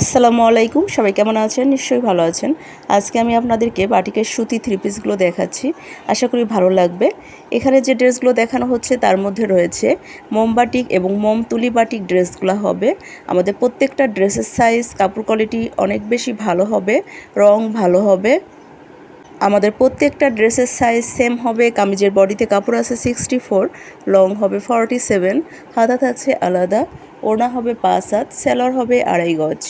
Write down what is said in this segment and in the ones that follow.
আসসালামু আলাইকুম, সবাই কেমন আছেন? নিশ্চয়ই ভালো আছেন। আজকে আমি আপনাদেরকে বাটিকের সুতি থ্রি পিসগুলো দেখাচ্ছি। আশা করি ভালো লাগবে। এখানে যে ড্রেসগুলো দেখানো হচ্ছে, তার মধ্যে রয়েছে মোমবাটিক এবং মোম তুলি বাটিক ড্রেসগুলো হবে। আমাদের প্রত্যেকটা ড্রেসের সাইজ কাপড় কোয়ালিটি অনেক বেশি ভালো হবে, রং ভালো হবে। আমাদের প্রত্যেকটা ড্রেসের সাইজ সেম হবে, কামিজের বডিতে কাপড় আছে সিক্সটি ফোর লং হবে ফর্টি সেভেন হাতা থাকছে আলাদা। ওড়না হবে পাঁচ হাত সেলর হবে আড়াই গজ।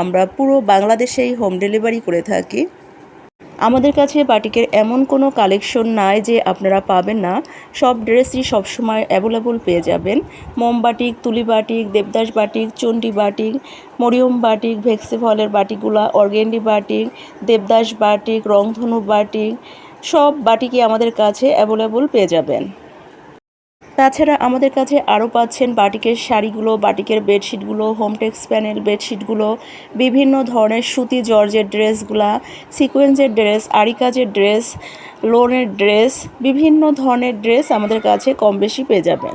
আমরা পুরো বাংলাদেশেই হোম ডেলিভারি করে থাকি। আমাদের কাছে বাটিকের এমন কোনো কালেকশন নাই যে আপনারা পাবেন না। সব ড্রেসই সবসময় অ্যাভেলেবল পেয়ে যাবেন। মোম বাটিক, তুলি batik, Devdas batik, Chandi batik, Mariam batik ভেক্সি ফলের বাটিকগুলা, অর্গেন্ডি বাটিক, দেবদাস বাটিক, রংধনু বাটিক, সব বাটিকই আমাদের কাছে অ্যাভেলেবল পেয়ে যাবেন। তাছাড়া আমাদের কাছে আরও পাচ্ছেন বাটিকের শাড়িগুলো, বাটিকের বেডশিটগুলো হোমটেক্স প্যানেল বেডশিটগুলো বিভিন্ন ধরনের সুতি জর্জের ড্রেসগুলা সিকোয়েন্সের ড্রেস আরিকাজের ড্রেস লোনের ড্রেস বিভিন্ন ধরনের ড্রেস আমাদের কাছে কম বেশি পেয়ে যাবেন।